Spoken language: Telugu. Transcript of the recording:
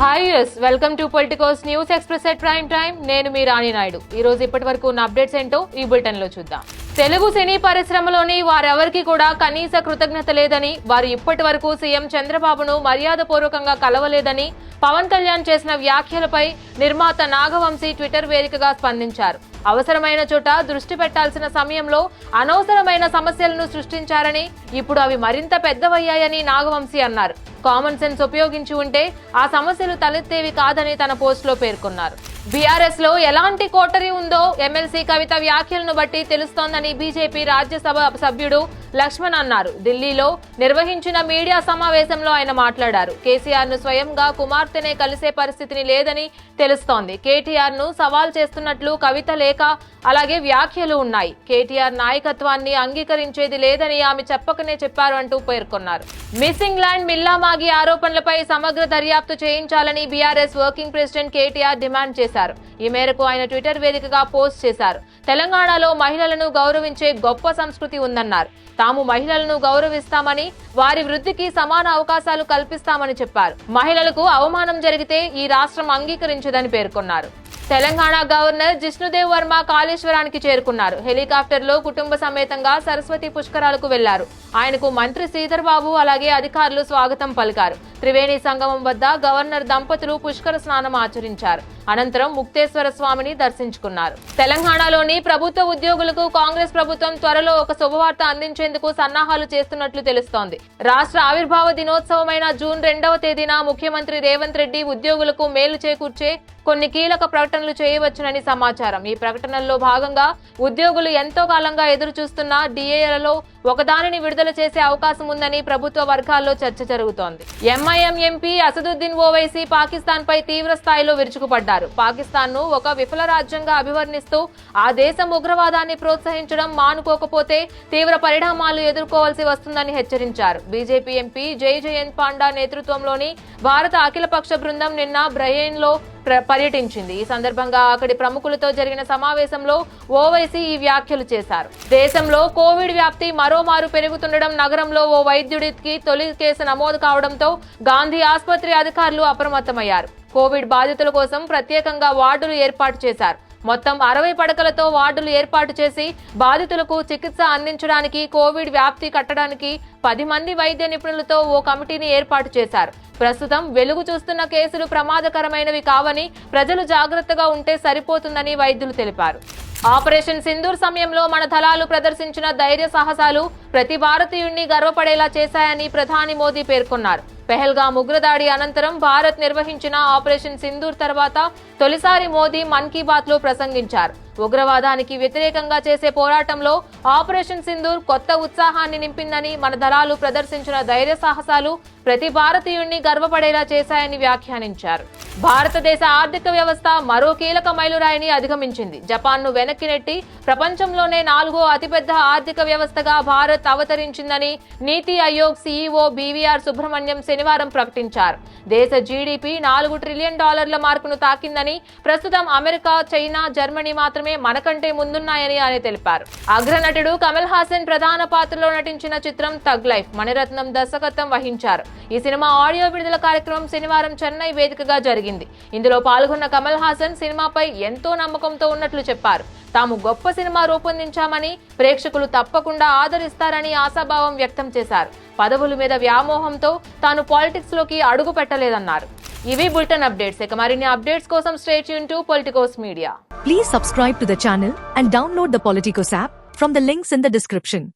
Hi viewers welcome to Politicos news express at prime time నేను మీ రాణి నాయుడు. ఈ రోజు ఇప్పటి వరకు ఉన్న అప్డేట్స్ ఏంటో ఈ బులెటిన్లో చూద్దాం. తెలుగు సినీ పరిశ్రమలోని వారెవరికి కూడా కనీస కృతజ్ఞత లేదని వారు ఇప్పటి వరకు సీఎం చంద్రబాబును మర్యాదపూర్వకంగా కలవలేదని పవన్ కళ్యాణ్ చేసిన వ్యాఖ్యలపై నిర్మాత నాగవంశీ ట్విట్టర్ వేదికగా స్పందించారు. అవసరమైన చోట దృష్టి పెట్టాల్సిన సమయంలో అనవసరమైన సమస్యలను సృష్టించారని ఇప్పుడు అవి మరింత పెద్దవయ్యాయని నాగవంశీ అన్నారు. కామన్ సెన్స్ ఉపయోగించి ఉంటే ఆ సమస్యలు తలెత్తేవి కాదని తన పోస్టులో పేర్కొన్నారు. బీఆర్ఎస్లో ఎలాంటి కోటరీ ఉందో ఎమ్మెల్సీ కవిత వ్యాఖ్యలను బట్టి తెలుస్తోందని బీజేపీ రాజ్యసభ సభ్యుడు లక్ష్మణ్ అన్నారు. ఢిల్లీలో నిర్వహించిన మీడియా సమావేశంలో ఆయన మాట్లాడారు. కేసీఆర్ను స్వయంగా కుమార్తెనే కలిసే పరిస్థితిని లేదని తెలుస్తోంది. కేటీఆర్ను సవాల్ చేస్తున్నట్లు కవిత లేక అలాగే వ్యాఖ్యలు ఉన్నాయి. కేటీఆర్ నాయకత్వాన్ని అంగీకరించేది లేదని ఆమె చెప్పకనే చెప్పారు అంటూ పేర్కొన్నారు. మిస్సింగ్ ల్యాండ్ మిల్లామాగి ఆరోపణలపై సమగ్ర దర్యాప్తు చేయించాలని BRS working president KTR demand చేశారు. ఈ మేరకు ఆయన ట్విట్టర్ వేదికగా పోస్ట్ చేశారు. తెలంగాణలో మహిళలను గౌరవించే గొప్ప సంస్కృతి ఉందన్నారు. తాము మహిళలను గౌరవిస్తామని వారి వృద్ధికి సమాన అవకాశాలు కల్పిస్తామని చెప్పారు. మహిళలకు అవమానం జరిగితే ఈ రాష్ట్రం అంగీకరించదని పేర్కొన్నారు. తెలంగాణ గవర్నర్ జిష్ణుదేవ్ వర్మ కాళేశ్వరానికి చేరుకున్నారు. హెలికాప్టర్లో కుటుంబ సమేతంగా సరస్వతి పుష్కరాలకు వెళ్ళారు. ఆయనకు మంత్రి శ్రీధర్బాబు అలాగే అధికారులు స్వాగతం పలికారు. త్రివేణి సంగమం వద్ద గవర్నర్ దంపతులు పుష్కర స్నానం ఆచరించారు. అనంతరం ముక్తేశ్వర స్వామిని దర్శించుకున్నారు. తెలంగాణలోని ప్రభుత్వ ఉద్యోగులకు కాంగ్రెస్ ప్రభుత్వం త్వరలో ఒక శుభవార్త అందించేందుకు సన్నాహాలు చేస్తున్నట్లు తెలుస్తోంది. రాష్ట్ర ఆవిర్భావ దినోత్సవమైన జూన్ రెండవ తేదీన ముఖ్యమంత్రి రేవంత్ రెడ్డి ఉద్యోగులకు మేలు చేకూర్చే కొన్ని కీలక ప్రకటనలు చేయవచ్చునని సమాచారం. ఈ ప్రకటనల్లో భాగంగా ఉద్యోగులు ఎంతో కాలంగా ఎదురు చూస్తున్న డిఏలలో ఒకదానిని విడుదల చేసే అవకాశం ఉందని ప్రభుత్వ వర్గాల్లో చర్చ జరుగుతోంది. ఎంఐఎం ఎంపీ అసదుద్దీన్ ఓవైసీ పాకిస్తాన్ పై తీవ్ర స్థాయిలో విరుచుకుపడ్డారు. పాకిస్తాన్ను ఒక విఫల రాజ్యంగా అభివర్ణిస్తూ ఆ దేశం ఉగ్రవాదాన్ని ప్రోత్సహించడం మానుకోకపోతే తీవ్ర పరిణామాలు ఎదుర్కోవాల్సి వస్తుందని హెచ్చరించారు. బీజేపీ ఎంపీ జై జయంత్ పాండా నేతృత్వంలోని భారత అఖిలపక్ష బృందం నిన్న బ్రయెన్లో పర్యటించింది. ఈ సందర్భంగా అక్కడి ప్రముఖులతో జరిగిన సమావేశంలో ఓవైసీ ఈ వ్యాఖ్యలు చేశారు. దేశంలో కోవిడ్ వ్యాప్తి మరోమారు పెరుగుతుండడం నగరంలో ఓ వైద్యుడికి తొలి కేసు నమోదు కావడంతో గాంధీ ఆసుపత్రి అధికారులు అప్రమత్తమయ్యారు. కోవిడ్ బాధితుల కోసం ప్రత్యేకంగా వార్డులు ఏర్పాటు చేశారు. మొత్తం అరవై పడకలతో వార్డులు ఏర్పాటు చేసి బాధితులకు చికిత్స అందించడానికి కోవిడ్ వ్యాప్తి కట్టడానికి పది మంది వైద్య నిపుణులతో ఓ కమిటీని ఏర్పాటు చేశారు. ప్రస్తుతం వెలుగు చూస్తున్న కేసులు ప్రమాదకరమైనవి కావని ప్రజలు జాగ్రత్తగా ఉంటే సరిపోతుందని వైద్యులు తెలిపారు. ఆపరేషన్ సింధూర్ సమయంలో మన దళాలు ప్రదర్శించిన ధైర్య సాహసాలు ప్రతి భారతీయుణ్ణి గర్వపడేలా చేశాయని ప్రధాని మోదీ పేర్కొన్నారు. పెహల్గాం ఉగ్రదాడి అనంతరం భారత్ నిర్వహించిన ఆపరేషన్ సింధూర్ తర్వాత తొలిసారి మోదీ మన్ కీ బాత్లో ప్రసంగించారు. ఉగ్రవాదానికి వ్యతిరేకంగా చేసే పోరాటంలో ఆపరేషన్ సింధూర్ కొత్త ఉత్సాహాన్ని నింపిందని మన దళాలు ప్రదర్శించిన ధైర్య సాహసాలు ప్రతి భారతీయుణ్ణి గర్వపడేలా చేశాయని వ్యాఖ్యానించారు. భారతదేశ ఆర్థిక వ్యవస్థ మరో కీలక మైలురాయిని అధిగమించింది. జపాన్ను వెనక్కి నెట్టి ప్రపంచంలోనే నాలుగో అతిపెద్ద ఆర్థిక వ్యవస్థగా భారత్ అవతరించిందని నీతి ఆయోగ్ సీఈఓ బీవీఆర్ సుబ్రహ్మణ్యం శనివారం ప్రకటించారు. దేశ జీడీపీ నాలుగు ట్రిలియన్ డాలర్ల మార్కును తాకిందని ప్రస్తుతం అమెరికా చైనా జర్మనీ మాత్రమే మనకంటే ముందున్నాయని ఆయన తెలిపారు. అగ్రనటుడు కమల్ హాసన్ ప్రధాన పాత్రలో నటించిన చిత్రం తగ్ లైఫ్ మణిరత్నం దర్శకత్వం వహించారు. ఈ సినిమా ఆడియో విడుదల కార్యక్రమం శనివారం చెన్నై వేదికగా జరిగింది. ఇందులో పాల్గొన్న కమల్ హాసన్ సినిమాపై ఎంతో నమ్మకంతో ఉన్నట్లు చెప్పారు. తాము గొప్ప సినిమా రూపొందించామని ప్రేక్షకులు తప్పకుండా ఆదరిస్తారని ఆశాభావం వ్యక్తం చేశారు. పదవుల మీద వ్యామోహంతో తాను పాలిటిక్స్లోకి అడుగు పెట్టలేదన్నారు. ఇవి బులెటిన్ అప్డేట్స్. ఇక మరిన్ని అప్డేట్స్ కోసం stay Yoon to Politicos media. Please subscribe to the channel and download the Politicos app from the links in the description